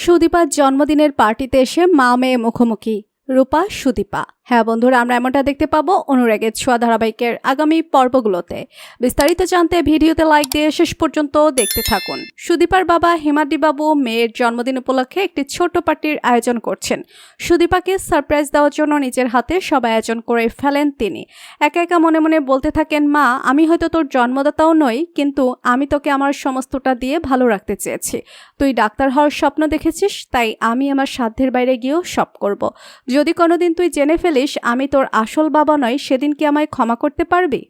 সুদীপার জন্মদিনের পার্টিতে এসে মা মেয়ে মুখোমুখি। রূপা, সুদীপা। হ্যাঁ বন্ধুরা, আমরা এমনটা দেখতে পাবো অনুরাগের ছোঁয়া ধারাবাহিকের আগামী পর্বগুলোতে। বিস্তারিত জানতে ভিডিওতে লাইক দিয়ে শেষ পর্যন্ত দেখতে থাকুন। সুদীপার বাবা হিমাদ্রি বাবু মেয়ের জন্মদিন উপলক্ষে একটি ছোট পার্টির আয়োজন করছেন। সুদীপাকে সারপ্রাইজ দেওয়ার জন্য নিজের হাতে সব আয়োজন করে ফেলেন তিনি। একা একা মনে মনে বলতে থাকেন, মা, আমি হয়তো তোর জন্মদাতাও নই, কিন্তু আমি তোকে আমার সমস্তটা দিয়ে ভালো রাখতে চেয়েছি। তুই ডাক্তার হওয়ার স্বপ্ন দেখেছিস, তাই আমি আমার সাধ্যের বাইরে গিয়েও সব করব। যদি কোনোদিন তুই জেনে ফেলিস আমি তোর আসল বাবা নয়, সেদিন কি আমায় ক্ষমা করতে পারবি?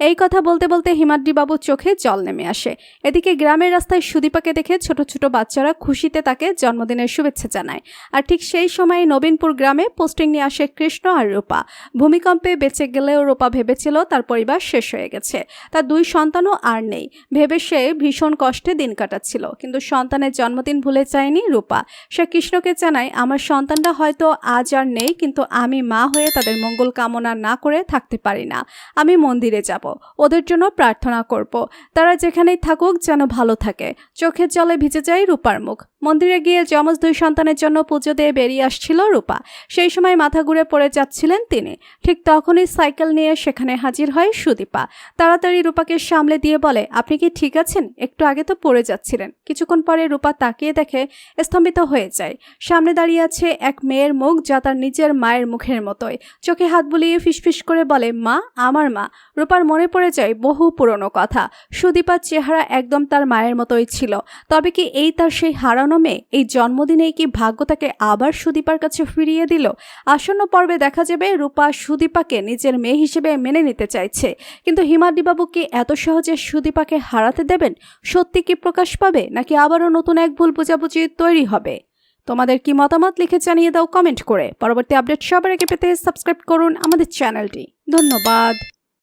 এই কথা বলতে বলতে হিমাদ্রি বাবুর চোখে জল নেমে আসে। এদিকে গ্রামের রাস্তায় সুদীপাকে দেখে ছোট ছোট বাচ্চারা খুশিতে তাকে জন্মদিনের শুভেচ্ছা জানায়। আর ঠিক সেই সময় নবীনপুর গ্রামে পোস্টিং নিয়ে আসে কৃষ্ণ আর রূপা। ভূমিকম্পে বেঁচে গেলেও রূপা ভেবেছিল তার পরিবার শেষ হয়ে গেছে। তার দুই সন্তানও আর নেই। ভেবে সে ভীষণ কষ্টে দিন কাটাচ্ছিল। কিন্তু সন্তানের জন্মদিন ভুলে যায়নি রূপা। সে কৃষ্ণকে জানায়, আমার সন্তানরা হয়তো আজ আর নেই, কিন্তু আমি মা হয়ে তাদের মঙ্গল কামনা না করে থাকতে পারি না। আমি মন্দিরে যাব। ওদের জন্য প্রার্থনা করব। তারা যেখানেই থাকুক যেন ভালো থাকে। চোখের জলে ভিজে যায় রূপার মুখ। মন্দিরে গিয়ে যমজ দুই সন্তানের জন্য পুজো দিয়ে বেরিয়ে আসছিল রূপা। সেই সময় মাথা ঘুরে পড়ে যাচ্ছিলেন তিনি। ঠিক তখনই সাইকেল নিয়ে সেখানে হাজির হয় সুদীপা। তাড়াতাড়ি রূপাকে সামলে দিয়ে বলে, আপনি কি ঠিক আছেন? একটু আগে তো পড়ে যাচ্ছিলেন। কিছুক্ষণ পরে রূপা তাকিয়ে দেখে স্তম্ভিত হয়ে যায়। সামনে দাঁড়িয়ে আছে এক মেয়ের মুখ যা তার নিজের মায়ের মুখের মতোই। চোখে হাত বুলিয়ে ফিসফিস করে বলে, মা, আমার মা। রূপার মনে পড়ে যায় বহু পুরনো কথা। সুদীপার চেহারা একদম তার মায়ের মতোই ছিল। তবে কি এই তার সেই হারানো মেয়ে, এই জন্মদিনেই কি ভাগ্য তাকে আবার সুদীপার কাছে ফিরিয়ে দিল? আসন্ন পর্বে দেখা যাবে রূপা সুদীপাকে নিজের মেয়ে হিসেবে মেনে নিতে চাইছে। কিন্তু হিমাদ্রিবাবু কি এত সহজে সুদীপাকে হারাতে দেবেন? সত্যি কি প্রকাশ পাবে? নাকি আবারও নতুন এক ভুল বোঝাবুঝি তৈরি হবে? তোমাদের কি মতামত লিখে জানিয়ে দাও কমেন্ট করে। পরবর্তী আপডেট সবার আগে পেতে সাবস্ক্রাইব করুন আমাদের চ্যানেলটি। ধন্যবাদ।